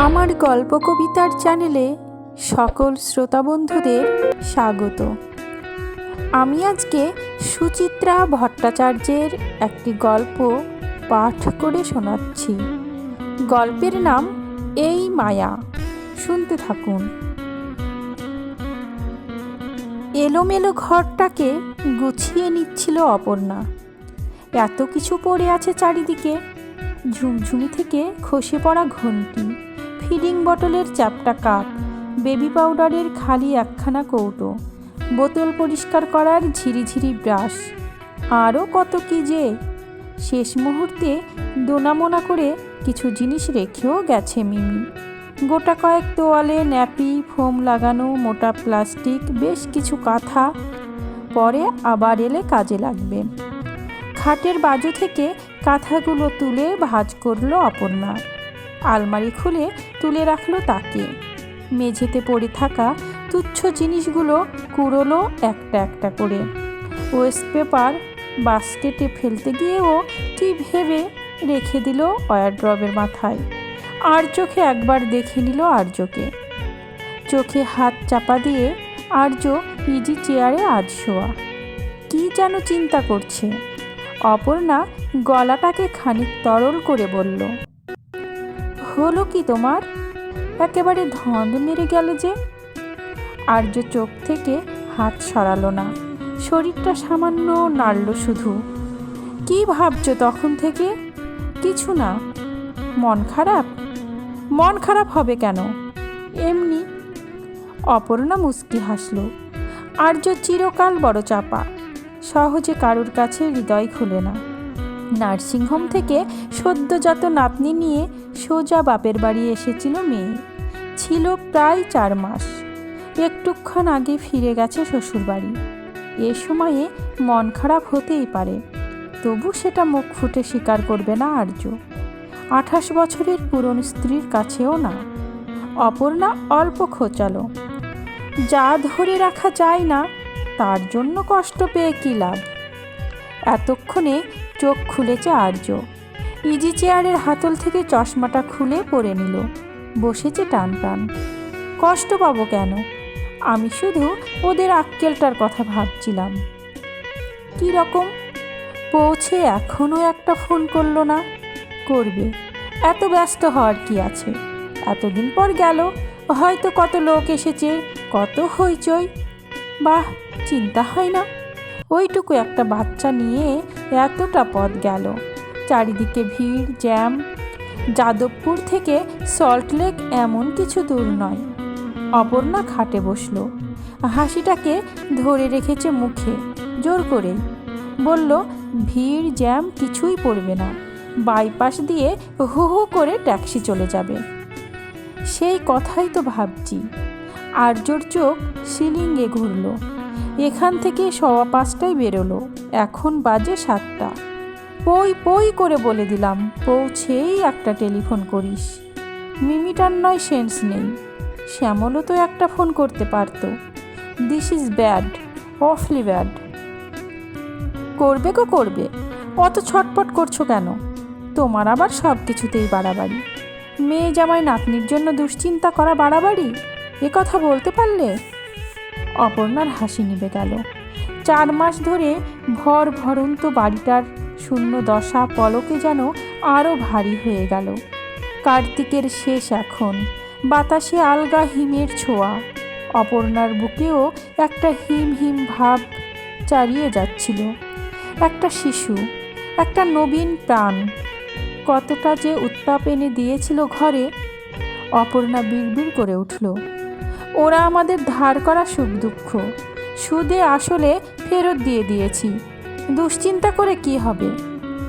আমার গল্প কবিতার চ্যানেলে সকল শ্রোতা বন্ধুদের স্বাগত। আমি আজকে সুচিত্রা ভট্টাচার্যের একটি গল্প পাঠ করে শোনাচ্ছি। গল্পের নাম এই মায়া। শুনতে থাকুন। এলোমেলো ঘরটাকে গুছিয়ে নিচ্ছিল অপর্ণা। এত কিছু পড়ে আছে চারিদিকে। ঝুমঝুমি থেকে খসে পড়া ঘন্টি। ফিডিং বটলের চ্যাপটা কাপ, বেবি পাউডারের খালি একখানা কৌটো, বোতল পরিষ্কার করার ঝিরিঝিরি ব্রাশ। আরও কত কি যে। শেষ মুহূর্তে দোনামোনা করে কিছু জিনিস রেখেও গেছে মিমি। গোটা কয়েক তোয়ালে ন্যাপি, ফোম লাগানো, মোটা প্লাস্টিক, বেশ কিছু কাঁথা। পরে আবার এলে কাজে লাগবে। খাটের বাজু থেকে কাঁথাগুলো তুলে ভাঁজ করল অপর্ণা। আলমারি খুলে তুলে রাখল তাকে। মেঝেতে পড়ে থাকা তুচ্ছ জিনিসগুলো কুড়োলো একটা একটা করে। ওয়েস্ট পেপার বাস্কেটে ফেলতে গিয়েও কি ভেবে রেখে দিল ওয়ারড্রবের মাথায়। আর চোখে একবার দেখে নিল আর্যকে। চোখে হাত চাপা দিয়ে আর্য ইজি চেয়ারে আজ শোয়া। কী যেন চিন্তা করছে। অপর্ণা গলাটাকে খানিক তরল করে বলল হলো কি তোমার? একেবারে ধঁদ মেরে গেল যে। আর্য চোখ থেকে হাত সরালো না। শরীরটা সামান্য নাড়ল শুধু। কি ভাবছ তখন থেকে? কিছু না। মন খারাপ? মন খারাপ হবে কেন? এমনি। অপর্ণা মুস্কি হাসল। আর্য চিরকাল বড় চাপা। সহজে কারুর কাছে হৃদয় খুলে না। নার্সিংহোম থেকে সদ্যজাত নাতনি নিয়ে সোজা বাপের বাড়ি এসেছিল মেয়ে। ছিল প্রায় চার মাস। একটুক্ষণ আগে ফিরে গেছে শ্বশুরবাড়ি। এ সময়ে মন খারাপ হতেই পারে। তবু সেটা মুখ ফুটে স্বীকার করবে না আর্য। আঠাশ বছরের পুরনো স্ত্রীর কাছেও না। অপর্ণা অল্প খোঁচালো। যা ধরে রাখা যায় না, তার জন্য কষ্ট পেয়ে কী লাভ? এতক্ষণে চোখ খুলেছে আর্য। ইজি চেয়ারের হাতল থেকে চশমাটা খুলে পরে নিল। বসেছে টান টান। কষ্ট পাবো কেন? আমি শুধু ওদের আক্কেলটার কথা ভাবছিলাম। কী রকম? পৌঁছে এখনও একটা ফোন করল না। করবে। এত ব্যস্ত হওয়ার কি আছে? এতদিন পর গেল। হয়তো কত লোক এসেছে, কত হইচই। বাহ, চিন্তা হয় না। ওইটুকু একটা বাচ্চা নিয়ে এতটা পথ গেল। চারিদিকে ভিড়, জ্যাম। যাদবপুর থেকে সল্টলেক এমন কিছু দূর নয়। অপর্ণা খাটে বসল। হাসিটাকে ধরে রেখেছে মুখে, জোর করে। বলল, ভিড়, জ্যাম কিছুই পড়বে না। বাইপাস দিয়ে হু হু করে ট্যাক্সি চলে যাবে। সেই কথাই তো ভাবছি। আর্যর চোখ সিলিংয়ে ঘুরল। এখান থেকে সওয়া পাঁচটায় বেরোলো। এখন বাজে সাতটা। পই পই করে বলে দিলাম, পৌঁছেই একটা টেলিফোন করিস। মিমিটার নয় সেন্স নেই। শ্যামলও তো একটা ফোন করতে পারতো। This is bad awfully bad করবে কো করবে, অত ছটপট করছ কেন? তোমার আবার সব কিছুতেই বাড়াবাড়ি। মেয়ে জামাই নাতনির জন্য দুশ্চিন্তা করা বাড়াবাড়ি? এ কথা বলতে পারলে? অপর্ণার হাসি নিবে গেল। চার মাস ধরে ভর ভরন্ত বাড়িটার শূন্য দশা পলকে যেন আরও ভারী হয়ে গেল। কার্তিকের শেষ এখন, বাতাসে আলগা হিমের ছোঁয়া। অপর্ণার বুকেও একটা হিম হিম ভাব চারিয়ে যাচ্ছিল। একটা শিশু, একটা নবীন প্রাণ। কতটা যে উত্তাপ এনে দিয়েছিল ঘরে, অপর্ণা বিড়বিড় করে উঠল। ওরা আমাদের ধার করা সুখ দুঃখ। সুদে আসলে ফেরত দিয়ে দিয়েছি। দুশ্চিন্তা করে কি হবে?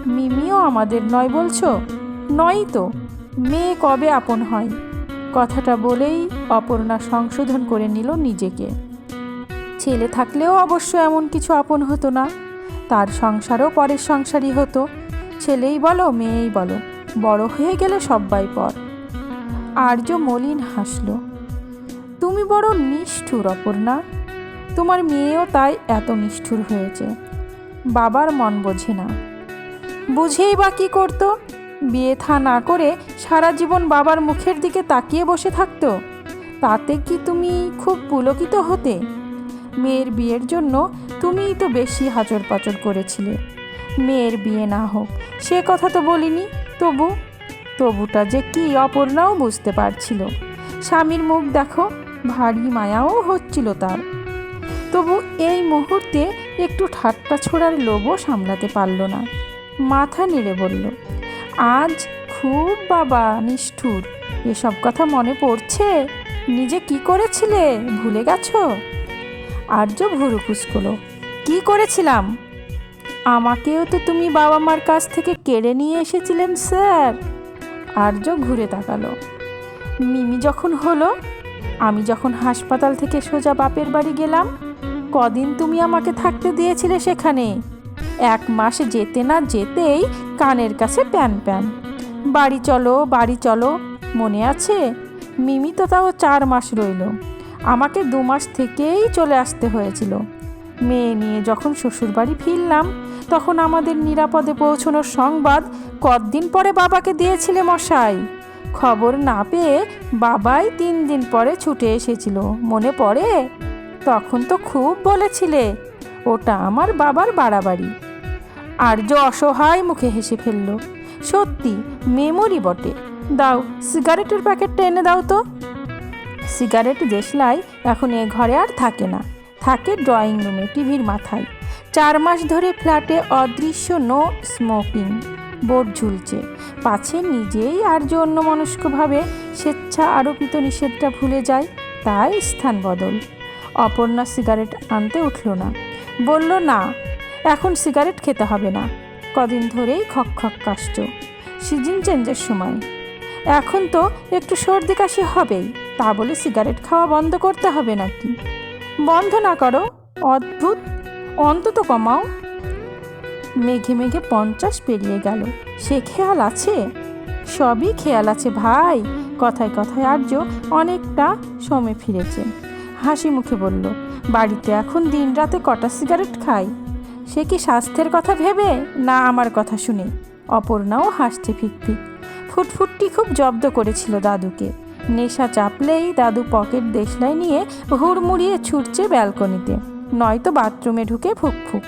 মিমিও আমাদের নয় বলছো? নয়ই তো। মেয়ে কবে আপন হয়? কথাটা বলেই অপর্ণা সংশোধন করে নিল নিজেকে। ছেলে থাকলেও অবশ্য এমন কিছু আপন হতো না। তার সংসারও পরের সংসারই হতো। ছেলেই বলো, মেয়েই বলো, বড় হয়ে গেলে সব্বাই পর। আর্য মলিন হাসলো। বড় নিষ্ঠুর অপর্ণা। তোমার মেয়েও তাই এত নিষ্ঠুর হয়েছে। বাবার মন বোঝে না। বুঝেই বা কী করতো? বিয়ে থা না করে সারা জীবন বাবার মুখের দিকে তাকিয়ে বসে থাকতো? তাতে কি তুমি খুব পুলকিত হতে? মেয়ের বিয়ের জন্য তুমিই তো বেশি হাজর পাচর করেছিলে। মেয়ের বিয়ে না হোক, সে কথা তো বলিনি। তবু, তবুটা যে কি অপর্ণাও বুঝতে পারছিল। স্বামীর মুখ দেখো ভারী মায়াও হচ্ছিল তার। তবু এই মুহূর্তে একটু ঠাট্টা ছোড়ার লোভও সামলাতে পারল না। মাথা নেড়ে বলল, আজ খুব বাবা নিষ্ঠুর। এসব কথা মনে পড়ছে? নিজে কি করেছিলে? ভুলে গেছো? আর্য ভুরু কুচকলো কি করেছিলাম? আমাকেও তো তুমি বাবা মার কাছ থেকে কেড়ে নিয়ে এসেছিলেন, স্যার। আর্য ঘুরে তাকালো। মিমি যখন হলো আমি যখন হাসপাতাল থেকে সোজা বাপের বাড়ি গেলাম, কদিন তুমি আমাকে থাকতে দিয়েছিলে সেখানে। এক মাস যেতে না যেতেই কানের কাছে প্যান প্যান। বাড়ি চলো বাড়ি চলো, মনে আছে? মিমি তো তাও চার মাস রইল। আমাকে দু মাস থেকেই চলে আসতে হয়েছিল। মেয়ে নিয়ে যখন শ্বশুরবাড়ি ফিরলাম, তখন আমাদের নিরাপদে পৌঁছানোর সংবাদ কতদিন পরে বাবাকে দিয়েছিলে মশাই? খবর না পেয়ে বাবাই তিন দিন পরে ছুটে এসেছিল। মনে পড়ে? তখন তো খুব বলেছিলে, ওটা আমার বাবার বাড়াবাড়ি। আর্য অসহায় মুখে হেসে ফেলল। সত্যি, মেমোরি বটে। দাও, সিগারেটের প্যাকেটটা এনে দাও তো। সিগারেট দেশলাই এখন এ ঘরে আর থাকে না। থাকে ড্রয়িং রুমে, টিভির মাথায়। চার মাস ধরে ফ্ল্যাটে অদৃশ্য নো স্মোকিং। বোর্ড ঝুলছে। পাছে নিজেই আর যে অন্যমনস্কভাবে স্বেচ্ছা আরোপিত নিষেধটা ভুলে যায়, তাই স্থান বদল। অপর্ণা সিগারেট আনতে উঠল না। বলল, না, এখন সিগারেট খেতে হবে না। কদিন ধরেই খক খক কাশছ সিজন চেঞ্জের সময়। এখন তো একটু সর্দি কাশি হবেই, তা বলে সিগারেট খাওয়া বন্ধ করতে হবে নাকি? বন্ধ না করো, অদ্ভুত। অন্তত কমাও। মেঘে মেঘে পঞ্চাশ পেরিয়ে গেল। সে খেয়াল আছে? সবই খেয়াল আছে ভাই। কথায় কথায় আর্য অনেকটা সময় ফিরেছে। হাসি মুখে বলল, বাড়িতে এখন দিন রাতে কটা সিগারেট খাই? সে কি স্বাস্থ্যের কথা ভেবে না আমার কথা শুনে? অপর্ণাও হাসছে ফিকফিক। ফুটফুটটি খুব জব্দ করেছিল দাদুকে। নেশা চাপলেই দাদু পকেট দেশলাই নিয়ে হুড়মুড়িয়ে ছুটছে ব্যালকনিতে। নয়তো বাথরুমে ঢুকে ফুক ফুক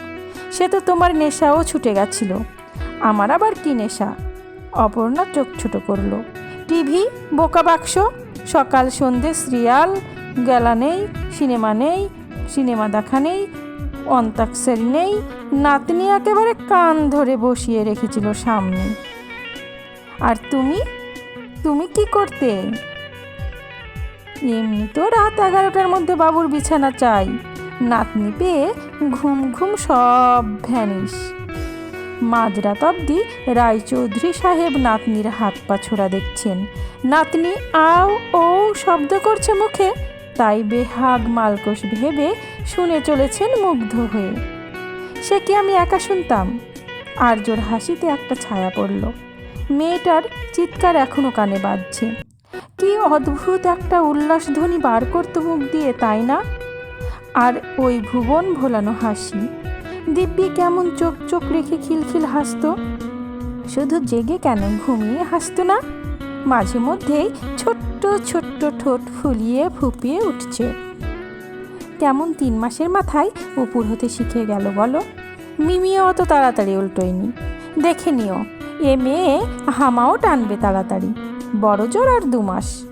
সে তো তোমার নেশাও ছুটে গেছিল। আমার আবার কি নেশা? অপর্ণা চোখ ছোট করল। টিভি, বোকা বাক্স, সকাল সন্ধে সিরিয়াল, গেলা নেই, সিনেমা নেই, সিনেমা দেখা নেই, অন্তাক্ষরী নেই, নাতনি একেবারে কান ধরে বসিয়ে রেখেছিল সামনে। আর তুমি? তুমি কি করতে? এমনি তো রাত এগারোটার মধ্যে বাবুর বিছানা চাই। নাতনি পেয়ে ঘুম ঘুম সব ভ্যানিস মাঝরাত অবধি রায়চৌধুরী সাহেব নাতনির হাত পা ছোড়া দেখছেন। নাতনি আও ও শব্দ করছে মুখে, তাই বেহাগ মালকোষ ভেবে শুনে চলেছেন মুগ্ধ হয়ে। সে কি আমি একা শুনতাম? আর্যর হাসিতে একটা ছায়া পড়ল। মেয়েটার চিৎকার এখনও কানে বাজছে। কি অদ্ভুত একটা উল্লাসধ্বনি বার করতো মুখ দিয়ে, তাই না? আর ওই ভুবন ভোলানো হাসি। দিব্যি কেমন চোখ চোখ রেখে খিলখিল হাসতো। শুধু জেগে কেন ঘুমিয়ে হাসতো না? মাঝে মধ্যেই ছোট্ট ছোট্ট ঠোঁট ফুলিয়ে ফুপিয়ে উঠছে। কেমন তিন মাসের মাথায় উপর হতে শিখে গেল বলো? মিমিও অত তাড়াতাড়ি উল্টোয়নি। দেখে নিও, এ মেয়ে হামাও টানবে তাড়াতাড়ি। বড় জোর আর দু মাস।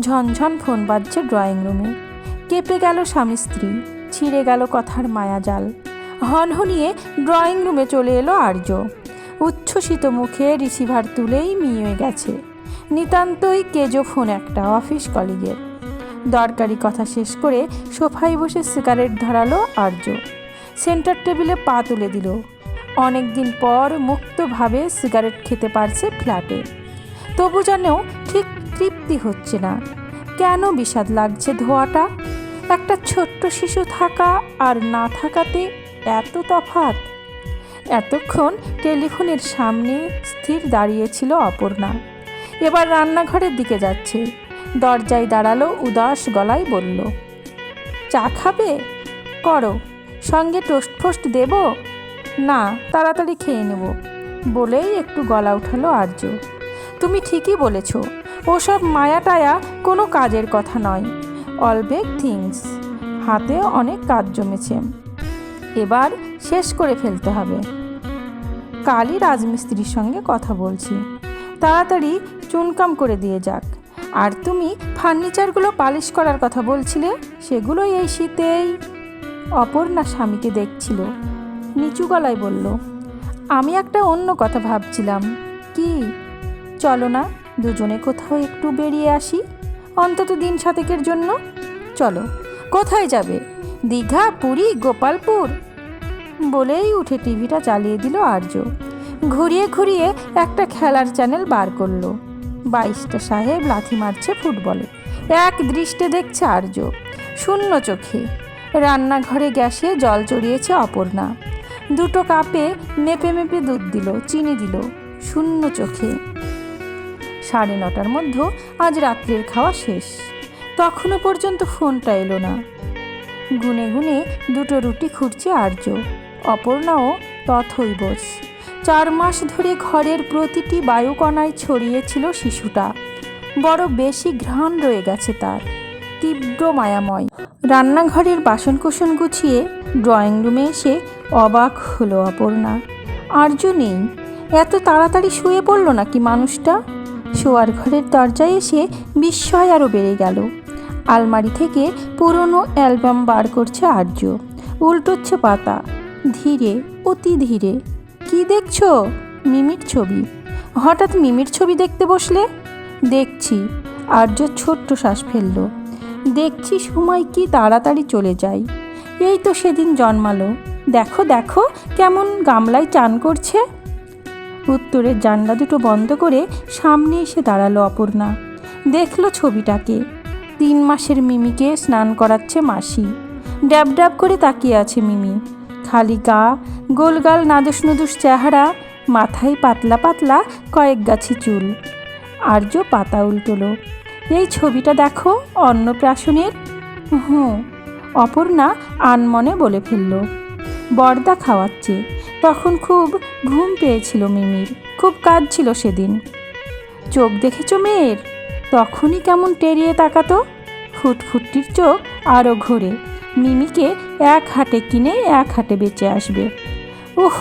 ঝনঝন ফোন বাজছে ড্রয়িং রুমে। কেঁপে গেল স্বামী স্ত্রী, ছিঁড়ে গেল কথার মায়াজাল। হনহনিয়ে ড্রয়িং রুমে চলে এলো আর্য। উচ্ছ্বসিত মুখে রিসিভার তুলেই মিয়ে গেছে। নিতান্তই কেজো ফোন একটা, অফিস কলিগের। দরকারি কথা শেষ করে সোফায় বসে সিগারেট ধরালো আর্য। সেন্টার টেবিলে পা তুলে দিল। অনেক দিন পর মুক্তভাবে সিগারেট খেতে পারছে ফ্ল্যাটে। তবু যেন ঠিক তৃপ্তি হচ্ছে না। কেন বিষাদ লাগছে ধোয়াটা? একটা ছোট্ট শিশু থাকা আর না থাকাতে এত তফাত এতক্ষণ টেলিফোনের সামনে স্থির দাঁড়িয়েছিল অপর্ণা। এবার রান্নাঘরের দিকে যাচ্ছে। দরজায় দাঁড়াল উদাস গলায় বলল, চা খাবে? করো। সঙ্গে টোস্ট ফোস্ট দেব? না, তাড়াতাড়ি খেয়ে নেব। বলেই একটু গলা উঠালো আর্য। তুমি ঠিকই বলেছ। ওসব মায়া টায়া কোনো কাজের কথা নয়। অল বেগ থিংস হাতে অনেক কাজ জমেছে। এবার শেষ করে ফেলতে হবে। কালই রাজমিস্ত্রির সঙ্গে কথা বলছি। তাড়াতাড়ি চুনকাম করে দিয়ে যাক। আর তুমি ফার্নিচারগুলো পালিশ করার কথা বলছিলে সেগুলো এই শীতেই। অপর্ণা স্বামীকে দেখছিল। নিচু গলায় বলল, আমি একটা অন্য কথা ভাবছিলাম। কি? চলো না, দুজনে কোথাও একটু বেরিয়ে আসি। অন্তত দিন সাতেকের জন্য? চলো, কোথায় যাবে? দীঘা, পুরী, গোপালপুর? বলেই উঠে টিভিটা চালিয়ে দিল আর্য। ঘুরিয়ে ঘুরিয়ে একটা খেলার চ্যানেল বার করল। বাইশটা সাহেব লাথি মারছে ফুটবলে। এক দৃষ্টে দেখছে আর্য। শূন্য চোখে। রান্নাঘরে গ্যাসে জল চড়িয়েছে অপর্ণা। দুটো কাপে মেপে মেপে দুধ দিল, চিনি দিল। শূন্য চোখে। সাড়ে নটার মধ্যে আজ রাত্রের খাওয়া শেষ। তখনও পর্যন্ত ফোনটা এলো না। গুনে গুনে দুটো রুটি খুঁড়ছে আর্য। অপর্ণাও তথই বোস। চার মাস ধরে ঘরের প্রতিটি বায়ুকণায় ছড়িয়েছিল শিশুটা। বড় বেশি ঘ্রাণ রয়ে গেছে তার। তীব্র মায়াময়। রান্নাঘরের বাসনকোসন গুছিয়ে ড্রয়িং রুমে এসে অবাক হলো অপর্ণা। আর্য নেই। এত তাড়াতাড়ি শুয়ে পড়ল নাকি মানুষটা? শোয়ার ঘরের দরজায় এসে বিস্ময় আরও বেড়ে গেল। আলমারি থেকে পুরনো অ্যালবাম বার করছে আর্য। উল্টোচ্ছে পাতা। ধীরে, অতি ধীরে। কি দেখছ? মিমির ছবি। হঠাৎ মিমির ছবি দেখতে বসলে? দেখছি। আর্য ছোট্ট শ্বাস ফেলল। দেখছি সময় কি তাড়াতাড়ি চলে যায়। এই তো সেদিন জন্মালো। দেখো দেখো, কেমন গামলায় চান করছে। উত্তরের জানলা দুটো বন্ধ করে সামনে এসে দাঁড়াল অপর্ণা। দেখল ছবিটাকে। তিন মাসের মিমিকে স্নান করাচ্ছে মাসি। ড্যাব ড্যাব করে তাকিয়ে আছে মিমি। খালি গা গোলগাল নাদুস নুদুস চেহারা, মাথায় পাতলা পাতলা কয়েক গাছি চুল। আর্য পাতা উল্টোলো। এই ছবিটা দেখো অন্নপ্রাশনের? হুঁ, অপর্ণা আনমনে বলে ফেলল। বর্দা খাওয়াচ্ছে। তখন খুব ঘুম পেয়েছিল মিমির। খুব কাজ ছিল সেদিন। চোখ দেখেছ মেয়ের? তখনই কেমন টেরিয়ে তাকাতো? ফুটফুটটির চোখ আরও ঘোরে। মিমিকে এক হাটে কিনে এক হাটে বেঁচে আসবে। উহ,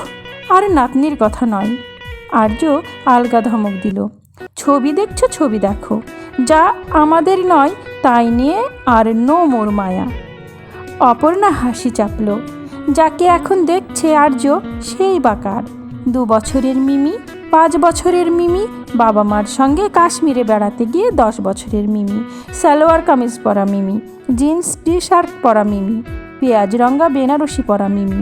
আর নাতনির কথা নয়। আর্য আলগা ধমক দিল। ছবি দেখছ, ছবি দেখো। যা আমাদের নয়, তাই নিয়ে আর নো মোর মায়া। অপর্ণা হাসি চাপল। যাকে এখন দেখছে আর্য, সেই বাকার দু বছরের মিমি, পাঁচ বছরের মিমি, বাবা মার সঙ্গে কাশ্মীরে বেড়াতে গিয়ে দশ বছরের মিমি, সালোয়ার কামিজ পরা মিমি, জিন্স টি শার্ট পরা মিমি, পেঁয়াজ রঙ্গা বেনারসি পরা মিমি,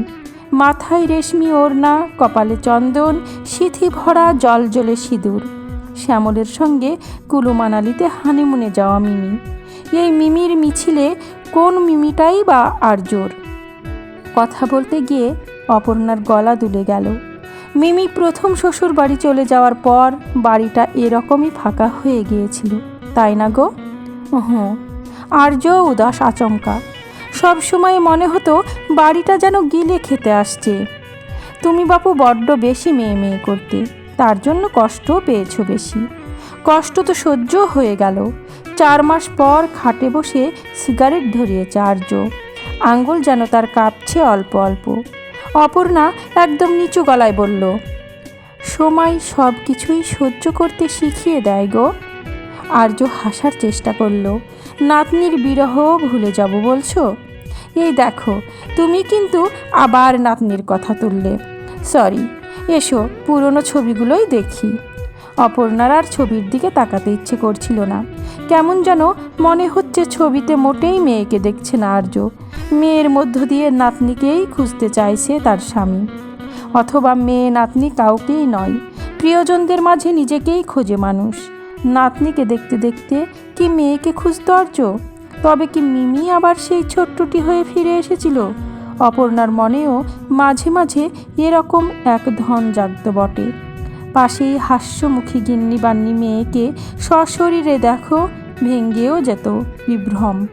মাথায় রেশমি ওড়না, কপালে চন্দন, সিথি ভরা জল জলে সিঁদুর, শ্যামলের সঙ্গে কুলু মানালিতে হানিমুনে যাওয়া মিমি। এই মিমির মিছিলে কোন মিমিটাই বা আর্যর? কথা বলতে গিয়ে অপর্ণার গলা দুলে গেল। মিমি প্রথম শ্বশুর বাড়ি চলে যাওয়ার পর বাড়িটা এরকমই ফাঁকা হয়ে গিয়েছিল। তাই না গো? হুঁ আর্য উদাস আচমকা। সব সময় মনে হতো বাড়িটা যেন গিলে খেতে আসছে। তুমি বাপু বড্ড বেশি মেয়ে মেয়ে করতে, তার জন্য কষ্টও পেয়েছ বেশি। কষ্ট তো সহ্য হয়ে গেল। চার মাস পর খাটে বসে সিগারেট ধরিয়েছে আর্য। আঙ্গুল যেন তার কাঁপছে অল্প অল্প। অপর্ণা একদম নিচু গলায় বলল, সময় সব কিছুই সহ্য করতে শিখিয়ে দেয় গো। আর্য হাসার চেষ্টা করল, নাতনির বিরহ ভুলে যাব বলছো? এই দেখো, তুমি কিন্তু আবার নাতনির কথা তুললে। সরি, এসো, পুরনো ছবিগুলোই দেখি। অপর্ণার আর ছবির দিকে তাকাতে ইচ্ছে করছিল না। কেমন যেন মনে হচ্ছে ছবিতে মোটেই মেয়েকে দেখছে না আর্য। মেয়ের মধ্য দিয়ে নাতনিকেই খুঁজতে চাইছে তার স্বামী। অথবা মেয়ে নাতনি কাউকেই নয়, প্রিয়জনদের মাঝে নিজেকেই খোঁজে মানুষ। নাতনিকে দেখতে দেখতে কি মেয়েকে খুঁজতে আর্য? তবে কি মিমি আবার সেই ছোট্টটি হয়ে ফিরে এসেছিল? অপর্ণার মনেও মাঝে মাঝে এরকম এক ধন জাগত বটে। পাশেই হাস্যমুখী গিন্নি বান্নি মেয়েকে সশরীরে দেখো, ভেঙ্গেও যেত বিভ্রম।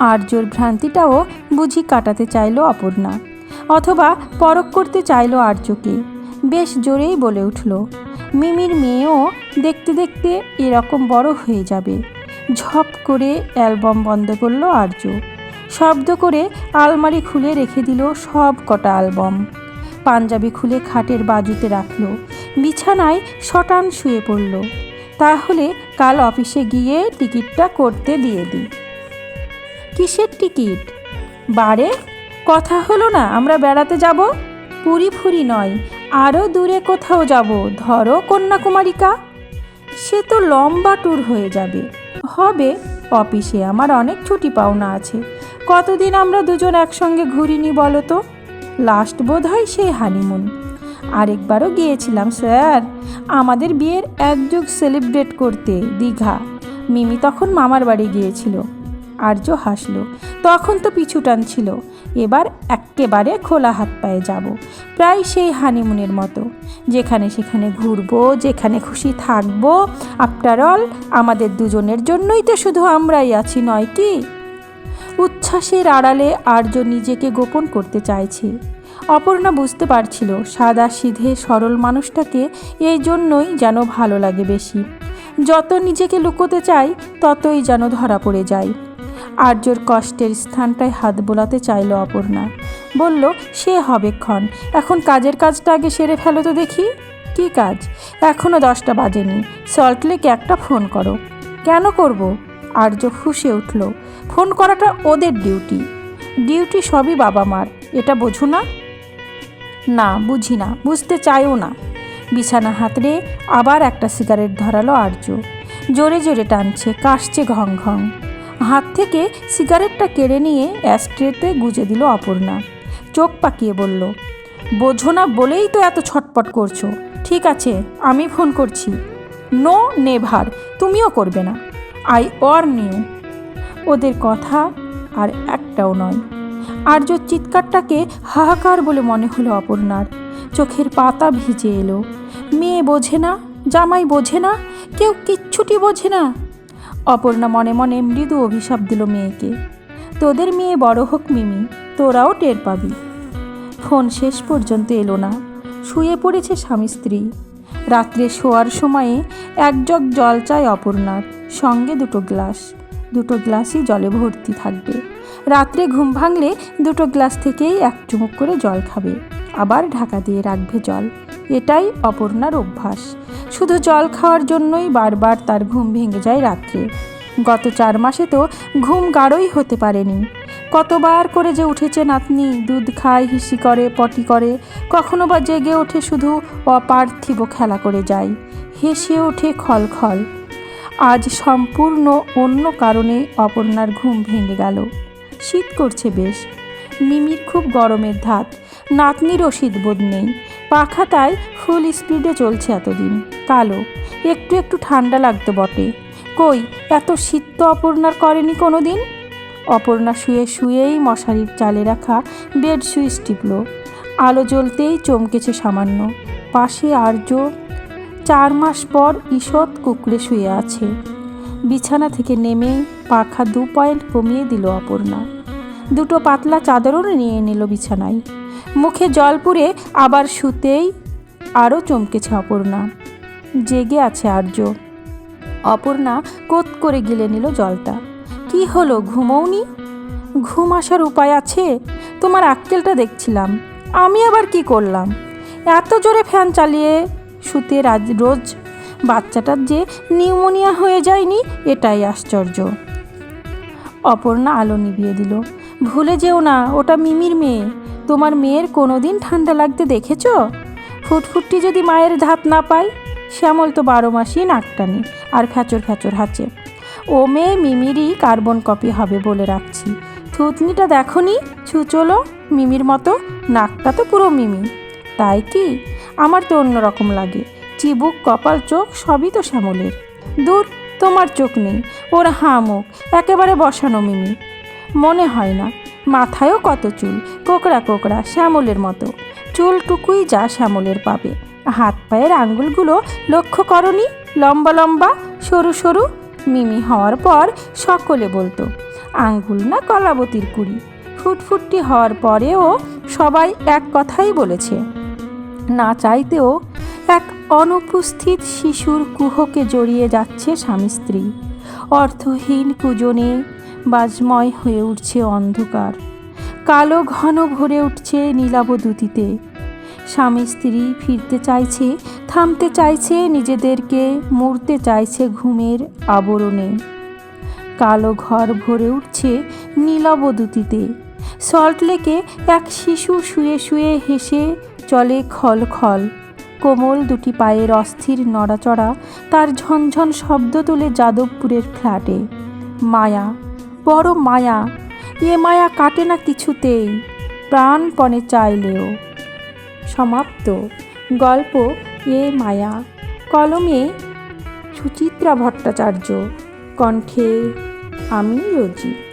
আর্যর ভ্রান্তিটাও বুঝি কাটাতে চাইল অপর্ণা, অথবা পরক করতে চাইল আর্যকে। বেশ জোরেই বলে উঠল, মিমির মেয়েও দেখতে দেখতে এরকম বড় হয়ে যাবে। ঝপ করে অ্যালবাম বন্ধ করল আর্য। শব্দ করে আলমারি খুলে রেখে দিল সব কটা অ্যালবাম। পাঞ্জাবি খুলে খাটের বাজুতে রাখল, বিছানায় শটান শুয়ে পড়ল। তাহলে কাল অফিসে গিয়ে টিকিটটা করতে দিয়ে দিই। কিসের টিকিট? বারে, কথা হলো না, আমরা বেড়াতে যাব? পুরি ফুরি নয় আরও দূরে কোথাও যাব, ধরো কন্যাকুমারিকা। সে তো লম্বা ট্যুর হয়ে যাবে। হবে, অফিসে আমার অনেক ছুটি পাওনা আছে। কতদিন আমরা দুজন একসঙ্গে ঘুরিনি বলো তো? লাস্ট বোধ হয় সেই হানিমুন আরেকবারও গিয়েছিলাম, স্যার। আমাদের বিয়ের একযুগ সেলিব্রেট করতে, দীঘা। মিমি তখন মামার বাড়ি গিয়েছিল। আর্য হাসলো। তখন তো পিছু টানছিল। এবার এক্কেবারে খোলা হাত পায়ে যাব। প্রায় সেই হানিমুনের মতো। যেখানে সেখানে ঘুরবো, যেখানে খুশি থাকব। আফটার অল আমাদের দুজনের জন্যই তো শুধু আমরাই আছি, নয় কি? উচ্ছ্বাসের আড়ালে আর্য নিজেকে গোপন করতে চাইছে। অপর্ণা বুঝতে পারছিল, সাদা সিধে সরল মানুষটাকে এই জন্যই যেন ভালো লাগে বেশি। যত নিজেকে লুকোতে চাই, ততই যেন ধরা পড়ে যায়। আর্যর কষ্টের স্থানটায় হাত বোলাতে চাইল অপর্ণা। বলল, সে হবে ক্ষণ। এখন কাজের কাজটা আগে সেরে ফেলো তো দেখি। কি কাজ? এখনও দশটা বাজেনি। সল্টলেকে একটা ফোন করো। কেন করব? আর্য ফুসে উঠল। ফোন করাটা ওদের ডিউটি। ডিউটি সবই বাবা মার। এটা বোঝো না? না, বুঝি না। বুঝতে চাইও না। বিছানা হাতড়ে আবার একটা সিগারেট ধরালো আর্য। জোরে জোরে টানছে, কাশছে ঘং ঘং। হাত থেকে সিগারেটটা কেড়ে নিয়ে অ্যাস্ট্রেতে গুজে দিল অপর্ণা। চোখ পাকিয়ে বলল, বোঝো না, বলেই তো এত ছটপট করছ। ঠিক আছে, আমি ফোন করছি। নো নেভার, তুমিও করবে না। আই অর নিউ ওদের কথা আর একটাও নয়। আর্য চিৎকারটাকে হাহাকার বলে মনে হলো অপর্ণার। চোখের পাতা ভিজে এলো। মেয়ে বোঝে না, জামাই বোঝে না, কেউ কিচ্ছুটি বোঝে না। অপর্ণা মনে মনে মৃদু অভিশাপ দিল মেয়েকে। তোদের মেয়ে বড় হোক মিমি, তোরাও টের পাবি। ফোন শেষ পর্যন্ত এলো না। শুয়ে পড়েছে স্বামী স্ত্রী। রাত্রে শোয়ার সময়ে এক জগ জল চায় অপর্ণার, সঙ্গে দুটো গ্লাস। দুটো গ্লাসই জলে ভর্তি থাকবে। রাত্রে ঘুম ভাঙলে দুটো গ্লাস থেকেই এক চুমুক করে জল খাবে। আবার ঢাকা দিয়ে রাখবে জল। এটাই অপর্ণার অভ্যাস। শুধু জল খাওয়ার জন্যই বারবার তার ঘুম ভেঙে যায় রাত্রে। গত চার মাসে তো ঘুম গাঢ়ই হতে পারেনি। কতবার করে যে উঠেছে নাতনি, দুধ খায়, হিসি করে, পটি করে, কখনো বা জেগে ওঠে শুধু অপার্থিব খেলা করে যায়। হেসে ওঠে খল খল আজ সম্পূর্ণ অন্য কারণে অপর্ণার ঘুম ভেঙে গেল। শীত করছে বেশ। মিমির খুব গরমের ধাত। নাতনিরও শীতবোধ নেই। পাখাতায় ফুল স্পিডে চলছে এতদিন। কালো, একটু একটু ঠান্ডা লাগতো বটে। কই, এত শীত তো অপর্ণার করেনি কোনো দিন অপর্ণা শুয়ে শুয়েই মশারির চালে রাখা বেড সুইচ টিপল। আলো জ্বলতেই চমকেছে সামান্য। পাশে আর্য চার মাস পর ঈষৎ কুকড়ে শুয়ে আছে। বিছানা থেকে নেমে পাখা দু পয়েন্ট কমিয়ে দিল অপর্ণা। দুটো পাতলা চাদরও নিয়ে নিল বিছানায়। মুখে জল পুড়ে আবার শুতেই আরও চমকেছে অপর্ণা। জেগে আছে আর্য। অপর্ণা কোত করে গিলে নিল জলটা। কি হলো, ঘুমোওনি? ঘুম আসার উপায় আছে? তোমার আক্কেলটা দেখছিলাম। আমি আবার কি করলাম? এত জোরে ফ্যান চালিয়ে শুতে রাজ, রোজ বাচ্চাটার যে নিউমোনিয়া হয়ে যায়নি, এটাই আশ্চর্য। অপর্ণা আলো নিভিয়ে দিল। ভুলে যেও না, ওটা মিমির মেয়ে। তোমার মেয়ের কোনোদিন ঠান্ডা লাগতে দেখেছ? ফুটফুটটি যদি মায়ের ধাত না পায়, শ্যামল তো বারো মাসই নাক টানে আর ফ্যাচর ফ্যাচর হাঁচে। ও মেয়ে মিমিরই কার্বন কপি হবে বলে রাখছি। থুতনিটা দেখনি? ছুচলো মিমির মতো, নাকটা তো পুরো মিমি। তাই কি? আমার তো অন্যরকম লাগে। চিবুক, কপাল, চোখ সবই তো শ্যামলের। দূর, তোমার চোখ নেই। ওর হাঁ মুখ, একেবারে বসানো মিমি। মনে হয় না মাথায়ও কত চুল, কোকড়া কোকড়া শ্যামলের মতো। চুলটুকুই যা শ্যামলের পাবে। হাত পায়ের আঙ্গুলগুলো লক্ষ্য করনি? লম্বা লম্বা, সরু সরু, মিমি হওয়ার পর সকলে বলতো, আঙ্গুল না কলাবতীর কুড়ি? ফুটফুটটি হওয়ার পরেও সবাই এক কথাই বলেছে, না চাইতেও এক অনুপস্থিত শিশুর কুহকে জড়িয়ে যাচ্ছে স্বামী স্ত্রী। অর্থহীন কুজনে বাজময় হয়ে উঠছে অন্ধকার। কালো ঘন ভরে উঠছে নীলাবদূতিতে। স্বামী স্ত্রী ফিরতে চাইছে, থামতে চাইছে নিজেদেরকে, মরতে চাইছে ঘুমের আবরণে। কালো ঘর ভরে উঠছে নীলাবদূতিতে। সল্টলেকে এক শিশু শুয়ে শুয়ে হেসে চলে খল খল কোমল দুটি পায়ের অস্থির নড়াচড়া তার ঝনঝন শব্দ তোলে যাদবপুরের ফ্ল্যাটে। মায়া বড় মায়া, এ মায়া কাটে না কিছুতেই, প্রাণপণে চাইলেও। সমাপ্ত। গল্প, এ মায়া। কলমে সুচিত্রা ভট্টাচার্য। কণ্ঠে আমি রোজি।